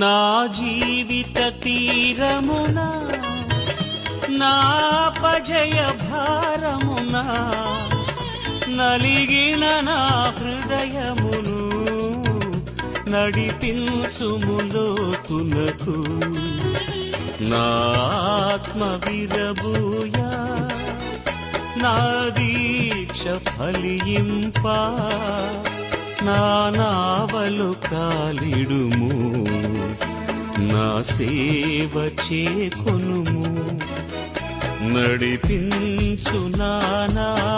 నా జీవిత తీరమున నా పజయ భారమున నలిగిన నా హృదయమును నడిపించుములోతునకు నా ఆత్మ విరబూయా నా దీక్ష ఫలింప నా నావలు కాలిడుము. నా సేవ చేకొనుము. నడిపించు నానా